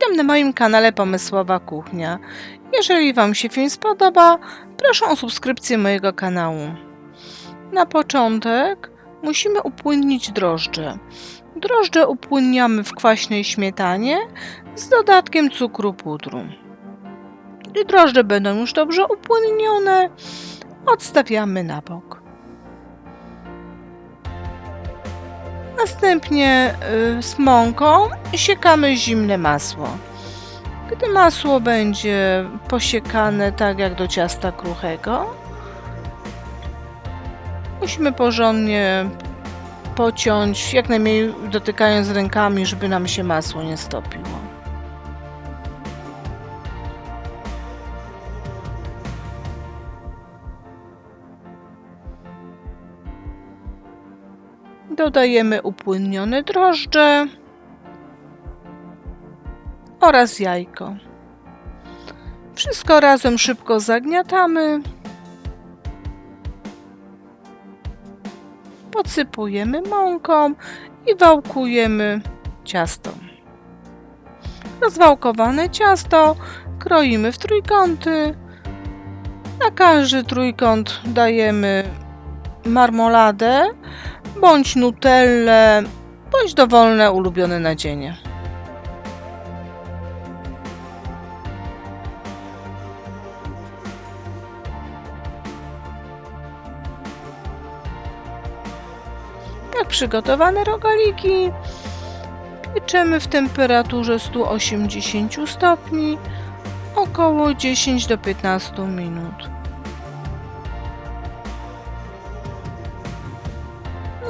Witam na moim kanale Pomysłowa Kuchnia. Jeżeli Wam się film spodoba, proszę o subskrypcję mojego kanału. Na początek musimy upłynnić drożdże. Drożdże upłynniamy w kwaśnej śmietanie z dodatkiem cukru pudru. Gdy drożdże będą już dobrze upłynnione, odstawiamy na bok. Następnie y, z mąką siekamy zimne masło. Gdy masło będzie posiekane tak jak do ciasta kruchego, musimy porządnie pociąć, jak najmniej dotykając rękami, żeby nam się masło nie stopiło. Dodajemy upłynnione drożdże oraz jajko. Wszystko razem szybko zagniatamy. Podsypujemy mąką i wałkujemy ciasto. Rozwałkowane ciasto kroimy w trójkąty. Na każdy trójkąt dajemy marmoladę bądź nutellę, bądź dowolne ulubione nadzienie. Tak przygotowane rogaliki pieczemy w temperaturze 180 stopni około 10 do 15 minut.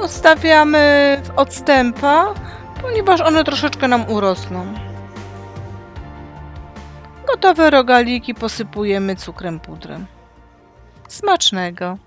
Odstawiamy w odstępa, ponieważ one troszeczkę nam urosną. Gotowe rogaliki posypujemy cukrem pudrem. Smacznego!